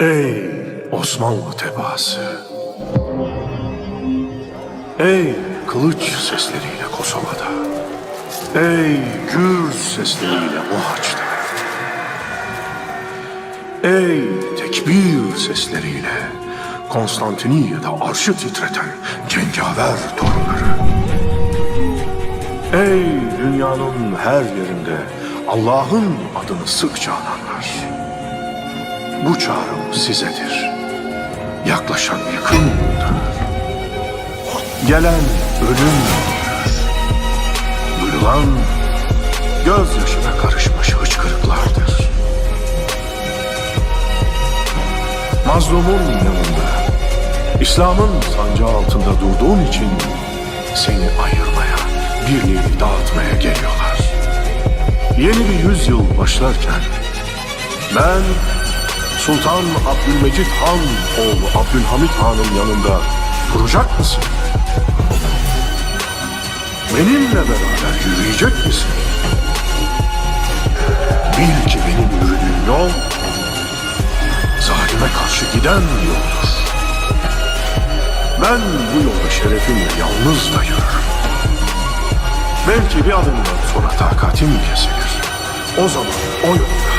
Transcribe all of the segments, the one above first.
Ey Osmanlı tebaası! Ey kılıç sesleriyle Kosova'da! Ey gür sesleriyle Mohaç'ta! Ey tekbir sesleriyle Konstantiniyye'de arşı titreten cengaver torunları! Ey dünyanın her yerinde Allah'ın adını sıkça ananlar! Bu çağrım sizedir. Yaklaşan yakındır. Gelen ölümdür. Duyulan gözyaşına karışmış hıçkırıklardır. Mazlumun yanında, İslam'ın sancağı altında durduğun için seni ayırmaya, birliği dağıtmaya geliyorlar. Yeni bir yüzyıl başlarken ben Sultan Abdülmecit Han oğlu Abdülhamit Han'ın yanında duracak mısın? Benimle beraber yürüyecek misin? Bil ki benim yürüdüğüm yol zalime karşı giden yoldur. Ben bu yolda şerefimle yalnız da yürürüm. Belki bir adımdan sonra takatim kesilir. O zaman o yolda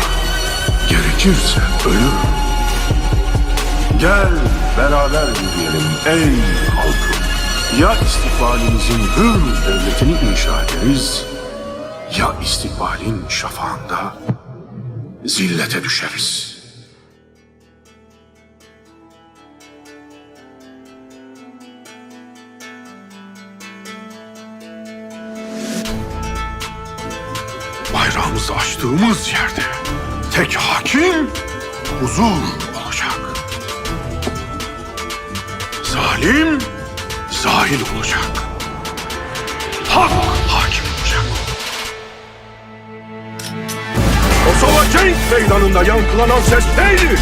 gerekirse ölürüm. Gel beraber yürüyelim ey halkım. Ya istikbalimizin hür devletini inşa ederiz, ya istikbalin şafağında zillete düşeriz. Bayrağımızı açtığımız yerde tek hakim huzur olacak. Zalim zahil olacak. Hak hakim olacak. Kosova Cenk Meydanı'nda yankılanan ses neydi?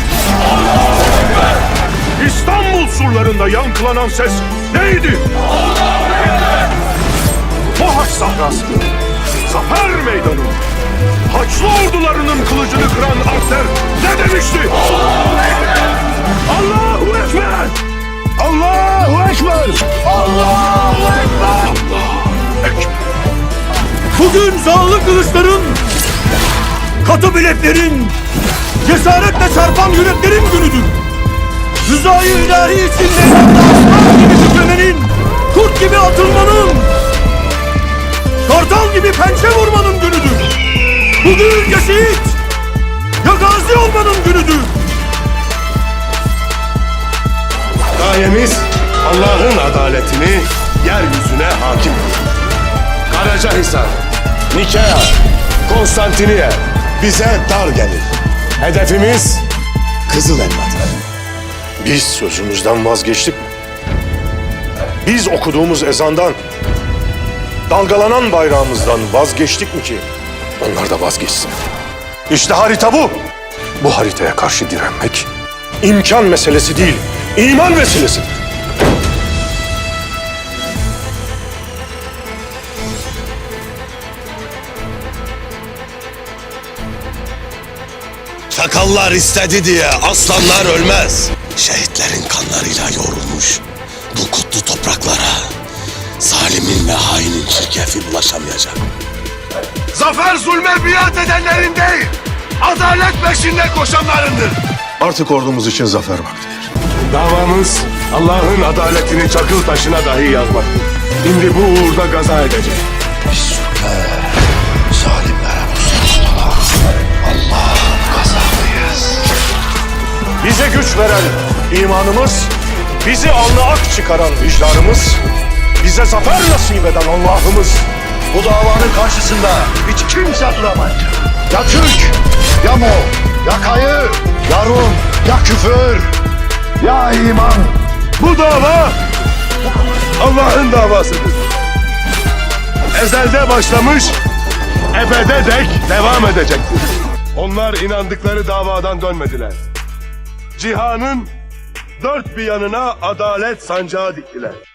İstanbul surlarında yankılanan ses neydi? Mohaç sahrası, Zafer Meydanı, Haçlı ordularının kılıcını kıran Arter ne demişti? Allahu Ekber! Allahu Ekber! Allahu Ekber! Bugün zağlı kılıçların, katı bileklerin, cesaretle çarpan yüreklerin günüdür. Rızayı ilahi için meydanda aslan gibi tükremenin, kurt gibi atılmanın, kartal gibi pençe vurmanın günüdür. Bugün ya ya gazi olmanın günüdür. Gayemiz Allah'ın adaletini yeryüzüne hakim kılmak. Karacahisar, Nikea, Konstantiniye bize dar gelir. Hedefimiz Kızıl Elmadır. Biz sözümüzden vazgeçtik mi? Biz okuduğumuz ezandan, dalgalanan bayrağımızdan vazgeçtik mi ki onlar da vazgeçsin? İşte harita bu. Bu haritaya karşı direnmek imkan meselesi değil, iman meselesidir. Çakallar istedi diye aslanlar ölmez. Şehitlerin kanlarıyla yoğrulmuş bu kutlu topraklara zalimin ve hainin çirkefi ulaşamayacak. Zafer zulme biat edenlerin değil, adalet peşinde koşanlarındır. Artık ordumuz için zafer vaktidir. Davamız Allah'ın adaletini çakıl taşına dahi yazmaktır. Şimdi bu uğurda gaza edecek. Zalimlere musallat Allah'ın gazabıyız. Bize güç veren imanımız, bizi alnı ak çıkaran vicdanımız, bize zafer nasip eden Allah'ımız. Bu davanın karşısında hiç kimse duramayacak. Ya Türk, ya Moğol, ya Kayı, ya Rum, ya küfür, ya iman. Bu dava Allah'ın davasıdır. Ezelde başlamış, ebede dek devam edecektir. Onlar inandıkları davadan dönmediler. Cihanın dört bir yanına adalet sancağı diktiler.